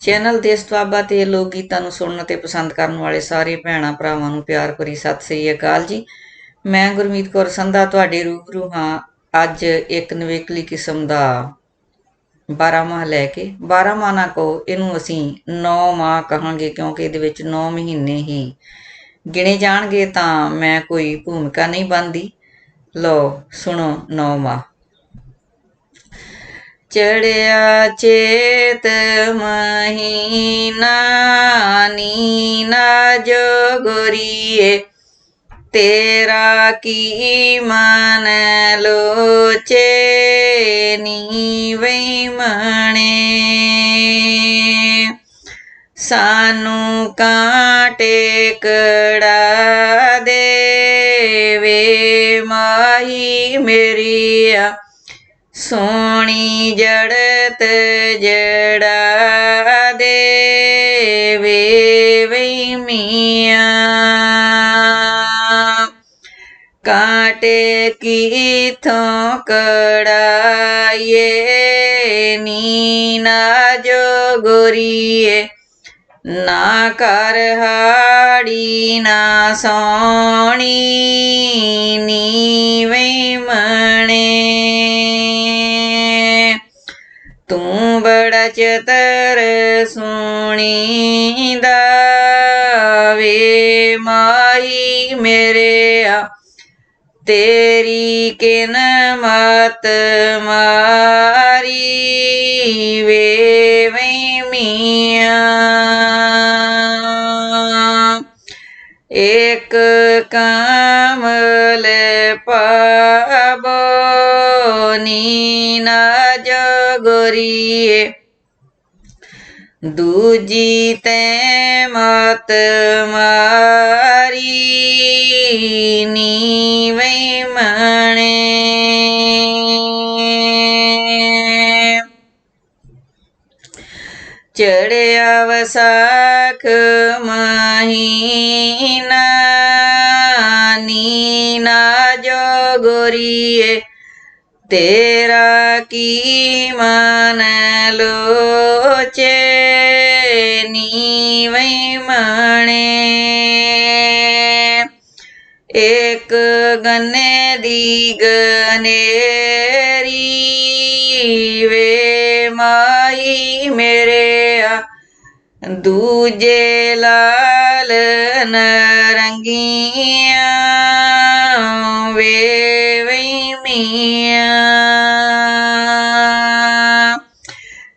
Channel ਦੇਸ਼ ਦੁਆਬਾ ਤੇ ਲੋਕ ਗੀਤਾਂ ਨੂੰ ਸੁਣਨ ਤੇ ਪਸੰਦ ਕਰਨ ਵਾਲੇ ਸਾਰੇ ਭੈਣਾਂ ਭਰਾਵਾਂ ਨੂੰ ਪਿਆਰ ਭਰੀ ਸਤਿ ਸ੍ਰੀ ਅਕਾਲ ਜੀ। ਮੈਂ ਗੁਰਮੀਤ ਕੌਰ ਸੰਧਾ, ਤੁਹਾਡੇ ਰੂਬਰੂ ਹਾਂ ਅੱਜ ਇੱਕ ਨਵੇਕਲੀ ਕਿਸਮ ਦਾ 12 ਮਾਹ ਲੈ ਕੇ। 12 ਮਾਹ ਨਾ ਕਹੋ, ਇਹਨੂੰ ਅਸੀਂ 9 ਮਾਹ ਕਹਾਂਗੇ ਕਿਉਂਕਿ ਇਹਦੇ ਵਿੱਚ 9 ਮਹੀਨੇ ਹੀ ਗਿਣੇ ਜਾਣਗੇ ਤਾਂ ਮੈਂ ਕੋਈ ਭੂਮਿਕਾ ਨਹੀਂ ਬੰਦੀ ਲੋ ਸੁਣੋ 9 ਮਾਹ। ਚੜਿਆ ਚੇਤ ਮਹੀਨਾ, ਨੀਨਾ ਜੋਗਰੀਏ ਤੇਰਾ ਕੀ ਮਨ ਲੋਚੇ ਨੀ ਵਈ ਮਣੇ। ਸਾਨੂੰ ਕਾਂਟੇ ਕੜਾ ਦੇਵੇ, ਮਾਹੀ ਮੇਰੀਆ। ਸੋਣੀ ਜੜਤ ਜੜਾ ਦੇਵੇ ਵਈ ਮੀਆਂ। ਕਾਟੇ ਕੀਥੋਂ ਕੜਾਏ ਨੀਨਾ ਜੋ ਗੋਰੀਏ ਨਾ ਕਰ ਹਾੜੀ, ਨਾ ਸੋਣੀ ਨੀ ਵੇ ਮਣੇ। ਤੂੰ ਬੜਾ ਚਤਰ ਸੋਣੀ ਦਾ ਵੇ ਮਾਈ ਮੇਰੇ ਆ। ਤੇਰੀ ਕਿਨ ਮਤ ਮਾਰੀ ਵੇ ਵੇ ਮੀਆਂ ਇੱਕ ਕਮਲ ਪਾਬੋ ਨੀਨਾ ਜਗਰੀਏ। ਦੂਜੀ ਤੈ ਮਤ ਮਾਰੀ ਨੀ ਵਈ ਮਣੇ। ਚੜਿਆ ਵਸਾਖ ਮਹੀਨਾ, ਨੀਨਾ ਜੋਗਰੀਏ ਤੇਰਾ ਕੀ ਮਨ ਲੋਚੇ? ਨੀ ਵਈ ਮਣੇ। ਇੱਕ ਗੰਨੇ ਦੀ ਗਨੇਰੀ, ਵੇ ਮਾਈ ਮੇਰੇ ਆ। ਦੂਜੇ ਲਾਲ ਨਰੰਗੀਆਂ, ਵੇ ਵਈ ਮੀਆਂ।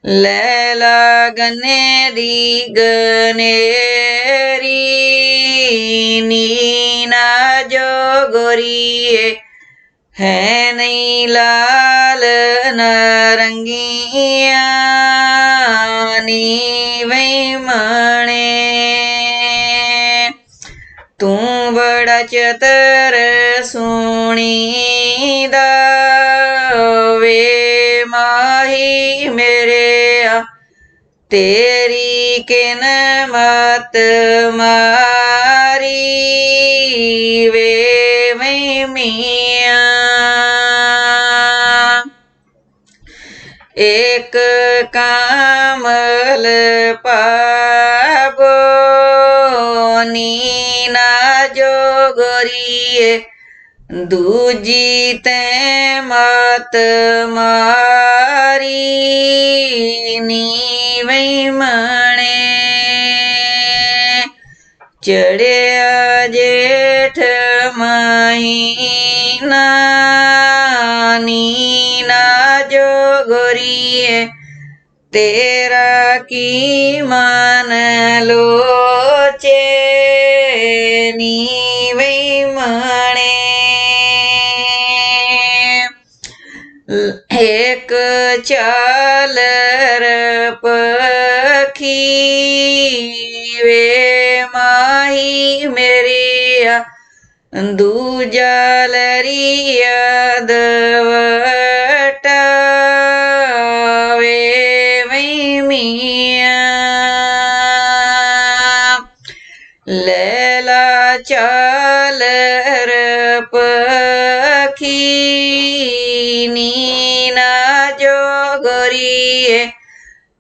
ਲੈਲਾ ਗਨੇ ਦੀ ਗਨੇਰੀ ਨੀਨਾ ਜੋ ਗੋਰੀਏ ਹੈ ਨਹੀਂ ਲਾਲ ਨਰੰਗੀਆਂ ਨੀ ਵਈ ਮਣੇ ਤੂੰ ਬੜਾ ਚਤਰ ਤੇਰੀ ਕਿਨ ਮਤ ਮਾਰੀ ਵੇ ਵਈ ਮੀਆਂ। ਇੱਕ ਕਮਲ ਪਾਬੋ ਨੀਨਾ ਜੋਗਰੀਏ ਦੂਜੀ ਤੈ ਮਤ ਮਾਰੀ ਨੀ ਵਈ ਮਣੇ ਚੜਿਆ ਜੇਠ ਮਹੀਨਾ ਨੀਨਾ ਜੋਗਰੀਏ ਤੇਰਾ ਕੀ ਮਨ ਲੋਚੇ ਨੀ ਇੱਕ ਚਾਲ ਪਖੀ ਵੇ ਮਾਹੀ ਮੇਰੀਆ ਆ ਦੂਜਾ ਲਰੀਆ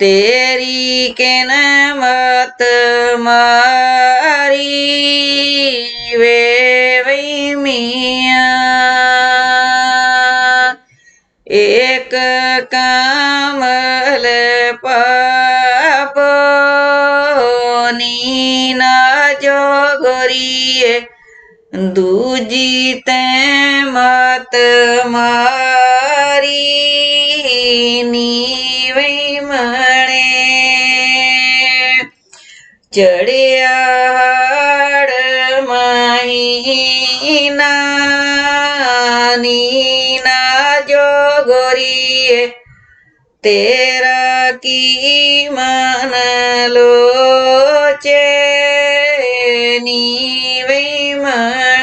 ਤੇਰੀ ਕਿਨ ਮਤ ਮਾਰੀ ਵੇ ਵਈ ਮੀਆਂ। ਏਕ ਕਮਲ ਪਾਪ ਨੀਨਾ ਜੋਗਰੀਏ ਦੂਜੀ ਤੈ ਮਤ ਮਾਰੀ ਨੀਵੇਂ ਮਣੇ ਚੜਿਆ ਹੜ ਮਹੀਨਾ ਨੀਨਾ ਜੋਗਰੀਏ ਤੇਰਾ ਕੀ ਮਨ ਲੋਚੇ ਨੀਵੇਂ ਮਣੇ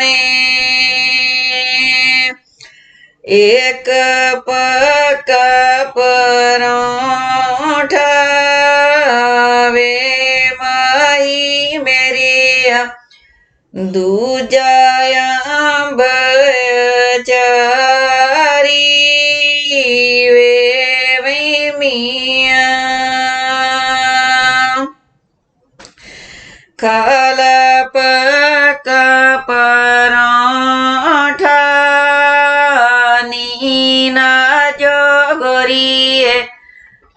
ਇੱਕ ਪੱਕ ਪਰੌਂਠਾ ਵੇ ਮਾਈ ਮੇਰੀ ਆ, ਦੂਜਾ ਅੰਬ ਚਾਰੀ ਵੇ ਵਈ ਮੀਆਂ। ਕਲਪ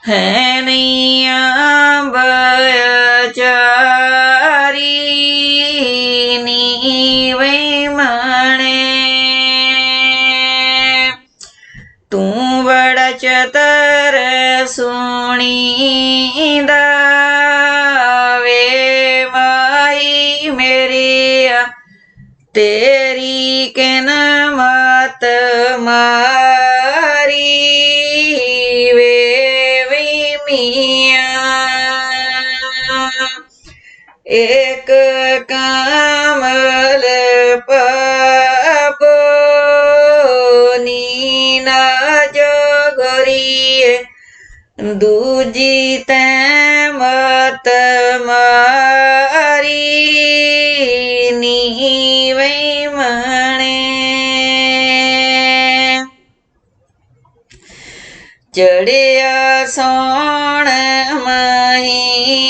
ਹੈ ਨਈਆਂ ਬਚਾਰੀ ਨੀ ਵੇ ਮਣੇ ਤੂੰ ਬੜਾ ਚਤਰ ਸੋਹਣੀ ਦਾ ਵੇ ਮਾਈ ਮੇਰੀ ਆ, ਤੇਰੀ ਕਿਨ ਮਤ ਮਾਰੀ ਏਕ ਕਮਲ ਪਾਪੋ ਨੀਨਾ ਜੋਗਰੀਏ ਦੂਜੀ ਤੈ ਮਤ ਮਾਰੀ ਨੀ ਵਈ ਮਣੇ। ਚੜਿਆ ਸੋਣ ਮਹੀ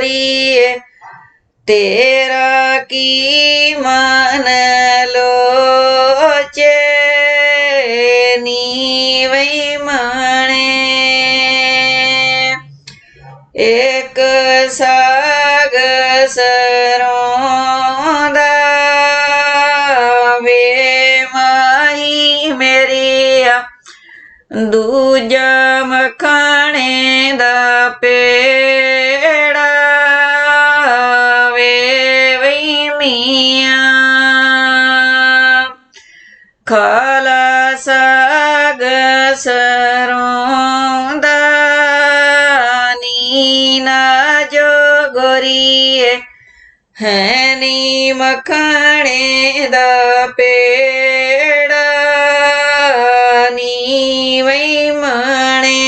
ਜੋਗਰੀਏ ਤੇਰਾ ਕੀ ਮਨ ਲੋਚੇ? ਨੀ ਵਈ ਮਣੇ। ਇੱਕ ਸਾਗ ਸਰੋਂ ਦਾ ਵੇ ਮਾਈ ਮੇਰੀ ਆ, ਦੂਜਾ ਮਖਾਣੇ ਦਾ ਪੇ ਖਾਲਾ ਸਾਗ ਸਰੋਂ ਦਾ ਨੀਨਾ ਜੋਗਰੀਏ ਹੈ ਨੀ ਮਖਾਣੇ ਦਾ ਪੇੜਾ ਨੀ ਵਈ ਮਣੇ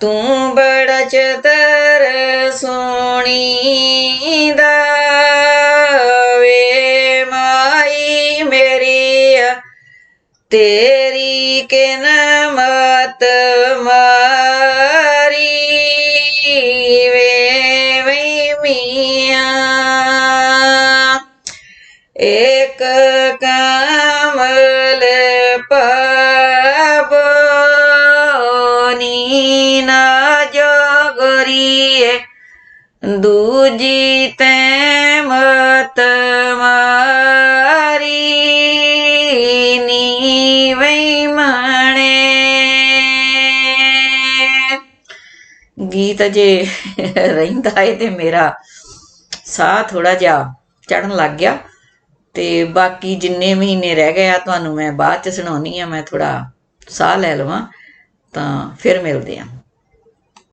ਤੂੰ ਬੜਾ ਚਤਰ ਸੋਣੀ ਦਾ ਤੇਰੀ ਕਿਨ ਮਤ ਮਾਰੀ ਵੇ ਵਈ ਮੀਆਂ। ਏਕ ਕਮਲ ਪਾਵੋ ਨੀਨਾ ਜੋਗਰੀਏ ਦੂਜੀ ਤੇ ਮਤ ਮਾਰੀ। ਨੀ ਵਈ ਗੀਤ ਜੇ ਰਹਿੰਦਾ ਏ ਤੇ ਮੇਰਾ ਸਾਹ ਥੋੜਾ ਜਿਹਾ ਚੜਨ ਲੱਗ ਗਿਆ ਤੇ ਬਾਕੀ ਜਿੰਨੇ ਮਹੀਨੇ ਰਹਿ ਗਏ ਆ ਤੁਹਾਨੂੰ ਮੈਂ ਬਾਅਦ ਚ ਸੁਣਾਉਣੀ ਆ ਮੈਂ ਥੋੜਾ ਸਾਹ ਲੈ ਲਵਾਂ ਤਾਂ ਫਿਰ ਮਿਲਦੇ ਆ